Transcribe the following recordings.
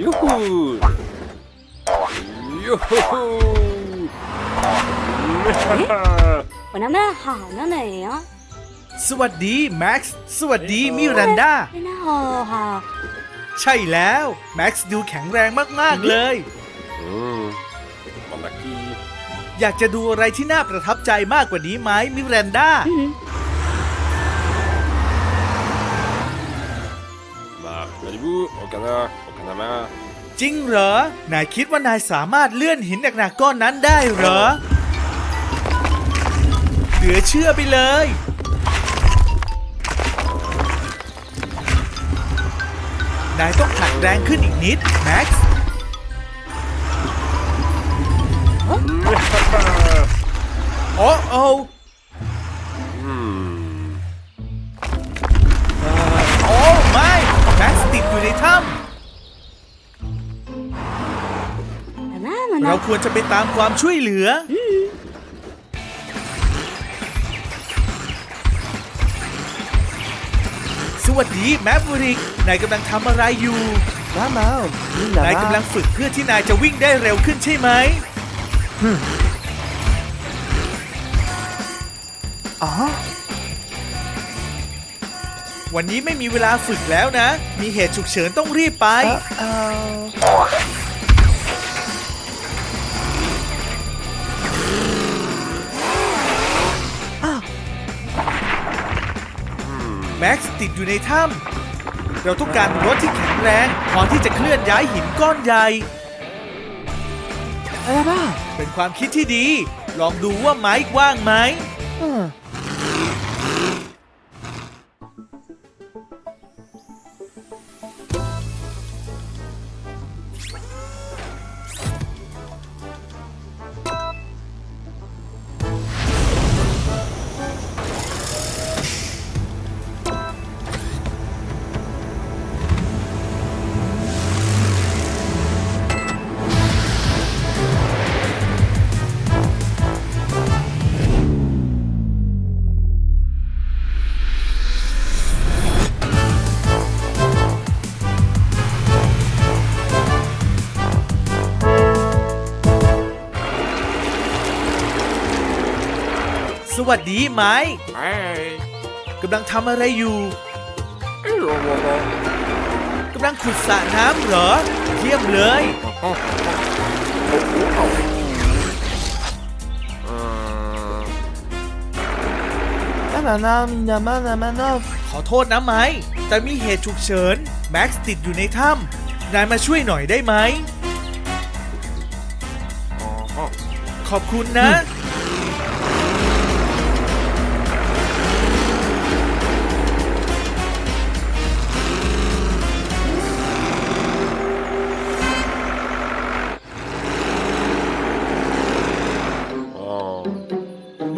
ยูฮูยูฮูวันนั้นแม่หาวน่นไหนอะสวัสดีแม็กซ์สวัสดีมิรันดาน่าหอวค่ะ ใช่แล้วแม็กซ์ดูแข็งแรงมาก ๆ เลยอืมบัลลักีอยากจะดูอะไรที่น่าประทับใจมากกว่านี้ไหมมิรันดามาเดี๋ยวโอเคนะ โอคานามาจริงเหรอ นายคิดว่านายสามารถเลื่อนหินหนักๆก้อนนั้นได้เหรอ เหลือเชื่อไปเลย นายต้องผลักแรงขึ้นอีกนิด แม็กซ์ โอ้โออืมโอ้ไม่ แม็กซ์ติดอยู่ในถ้那么ำ เราควรจะไปตามความช่วยเหลือ สวัสดีแมฟริก นายกำลังทำอะไรอยู่ ว้าวมานนายกำลังฝึกเพื่อที่นายจะวิ่งได้เร็วขึ้นใช่ไหม อ๋อ วันนี้ไม่มีเวลาฝึกแล้วนะ มีเหตุฉุกเฉินต้องรีบไป เออ ม็กซ์ติดอยู่ในถ้ำเราต้องการรถที่แข็งแรงพอที่จะเคลื่อนย้ายหินก้อนใหญ่来吧。เป็นความคิดที่ดี ลองดูว่าไม้ว่างไหม วัสดีไม้กำลังทำอะไรอยู่กำลังขุดสระน้ำเหรอ เยี่ยมเลย ขอโทษนะไม้แต่มีเหตุฉุกเฉิน แม็กซ์ติดอยู่ในถ้ำนายมาช่วยหน่อยได้ไหม ขอบคุณนะ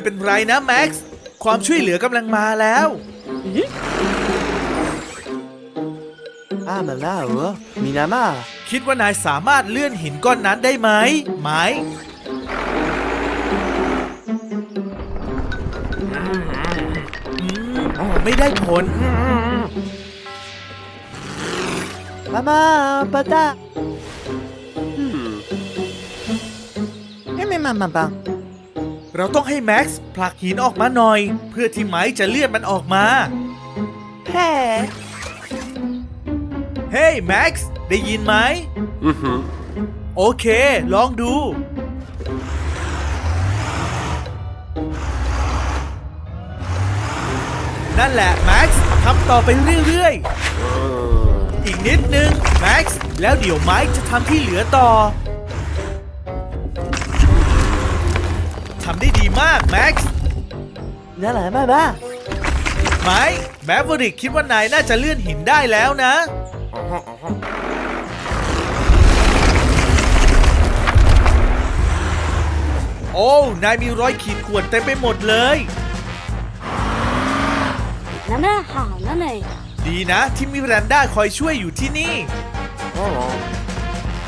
ไม่เป็นไรนะแม็กซ์ ความช่วยเหลือกำลังมาแล้ว อามาล่าเหรอมินามาคิดว่านายสามารถเลื่อนหินก้อนนั้นได้ไหมไหม อือไม่ได้ผล มามาปะตาอืเอ๊ะไม่มามาบัง เราต้องให้แม็กซ์ผลักหินออกมาหน่อย เพื่อที่ไม้จะเลื่อนมันออกมา嘿，เฮ้ยแม็กซ์ได้ยินไหมอือหือโอเค ลองดู นั่นแหละแม็กซ์ทำต่อไปเรื่อยอืมๆอีกนิดนึงแม็กซ์แล้วเดี๋ยวไม้จะทำที่เหลือต่อ ทำได้ดีมากแม็กซ์นั่นแหละมามาไม้แมฟเวอริกคิดว่านายน่าจะเลื่อนหินได้แล้วนะ โอ้นายมีรอยขีดข่วนเต็มไปหมดเลย นั่นน่ะหานั่นเลงดีนะที่มีแรนด้าคอยช่วยอยู่ที่นี่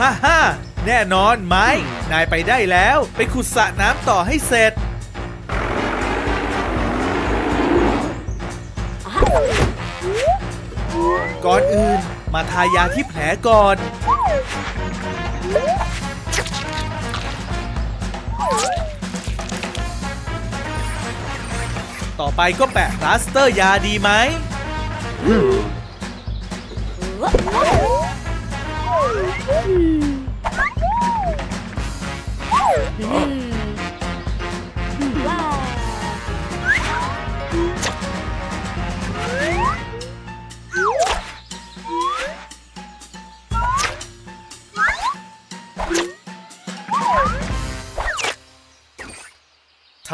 ฮ่าฮ่า แน่นอนไหมนายไปได้แล้วไปขุดสระน้ำต่อให้เสร็จ ก่อนอื่นมาทายาที่แผลก่อน ต่อไปก็แปะพลาสเตอร์ยาดีไหม ท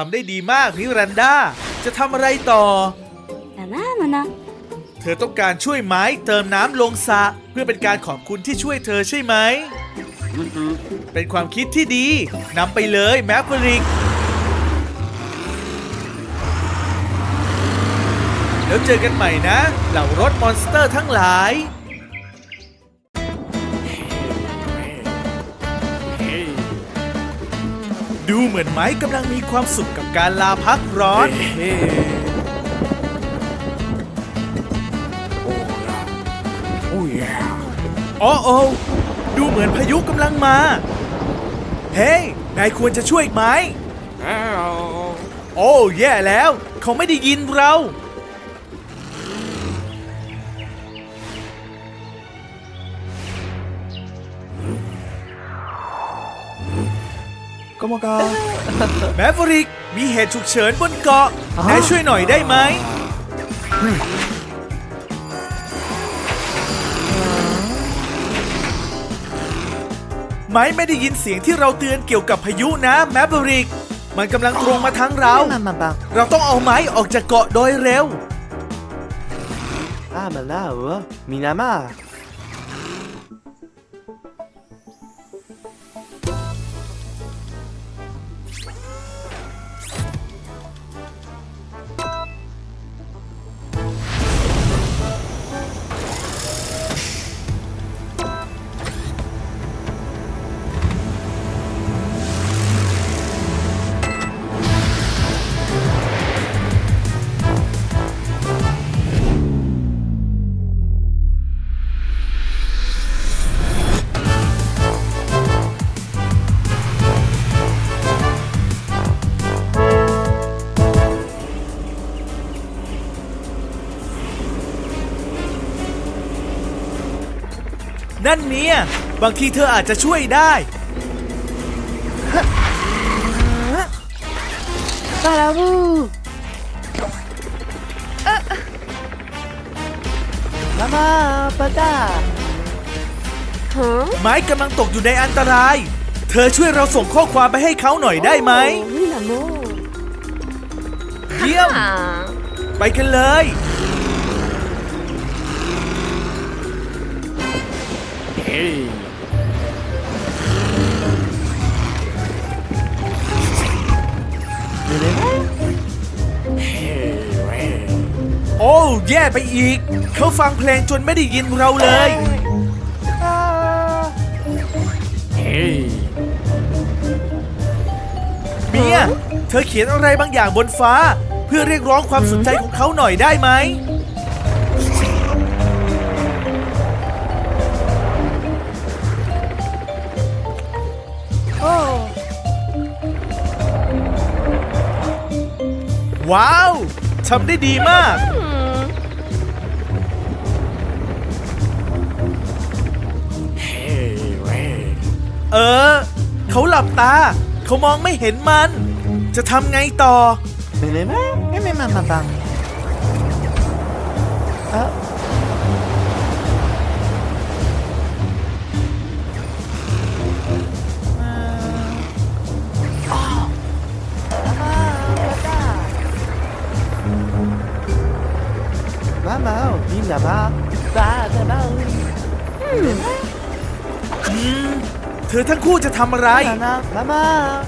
ำได้ดีมากมิรันดา จะทำอะไรต่อแน้ามันนะเธอต้องการช่วยไม้เติมน้ำลงสระเพื่อเป็นการขอบคุณที่ช่วยเธอใช่ไหม เป็นความคิดที่ดีนำไปเลยแมปริก แล้วเจอกันใหม่นะ เหล่ารถมอนสเตอร์ทั้งหลาย ดูเหมือนไม้กำลังมีความสุขกับการลาพักร้อน Oh yeah. อ๋อโอ้ ดูเหมือนพายุกำลังมา เฮ้ยนายควรจะช่วยไหม Ow. โอ้แย่แล้ว เขาไม่ได้ยินเรา comment ça แมฟริก มีเหตุฉุกเฉินบนเกาะนายช่วยหน่อยได้ไหม ไม้ไม่ได้ยินเสียงที่เราเตือนเกี่ยวกับพายุนะแมฟริก มันกำลังตรงมาทางเรา maman bang เราต้องเอาไม้ออกจากเกาะโดยเร็ว ah malao minama นั่นเนี่ย บางทีเธออาจจะช่วยได้ปาลาบูมามาปาตาไม้กำลังตกอยู่ในอันตราย เธอช่วยเราส่งข้อความไปให้เขาหน่อยได้ไหมเยี่ยม ไปกันเลย Hey. Hey, hey. โอ้แย่ไปอีก เขาฟังเพลงจนไม่ได้ยินเราเลย Hey. เมียเธอเขียนอะไรบางอย่างบนฟ้า เพื่อเรียกร้องความสนใจของเขาหน่อยได้ไหม ว้าวทำได้ดีมาก Hey, hey. เออ เขาหลับตา เขามองไม่เห็นมัน จะทำไงต่อ Minama Minama maman bang Ah Maman minama Ba ba ba อืมเธอทั้งคู่จะทำอะไร Nana maman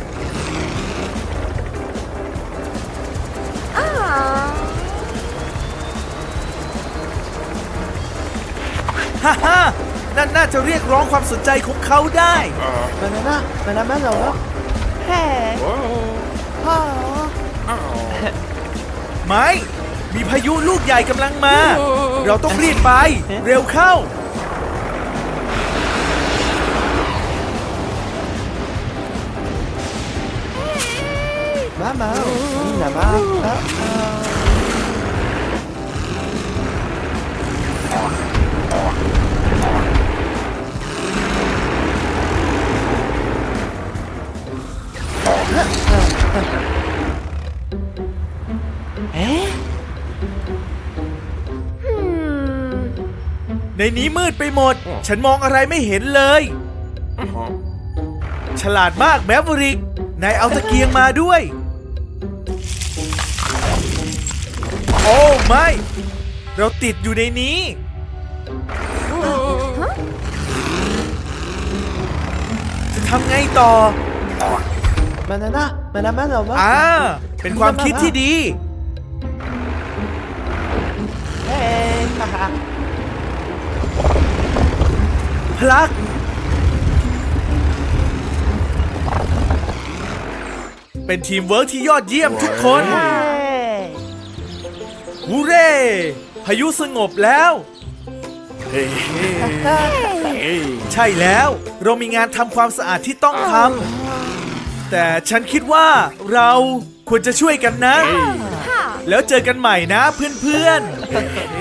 ฮ่าฮ่านั่นน่าจะเรียกร้องความสนใจของเขาได้ Banana Banana là Hey Whoa. Oh Ow. ไม่ มีพายุลูกใหญ่กำลังมา เราต้องรีบไป เร็วเข้า Mama, Nina, Mama. ในนี้มืดไปหมด ฉันมองอะไรไม่เห็นเลย ฉลาดมากแมวริก นายเอาตะเกียงมาด้วย โอ้ไม่ เราติดอยู่ในนี้ จะทำไงต่อ Manana, Mana Mana, Ma. อ่า เป็นความคิดที่ดี Hey, haha. พ ลัก เป็นทีมเวิร์กที่ยอดเยี่ยมทุกคน Hey. ฮูเร่พายุสงบแล้วเฮ้เฮ้ใช่แล้วเรามีงานทำความสะอาดที่ต้องทำแต่ฉันคิดว่าเราควรจะช่วยกันนะ แล้วเจอกันใหม่นะเพื่อนๆ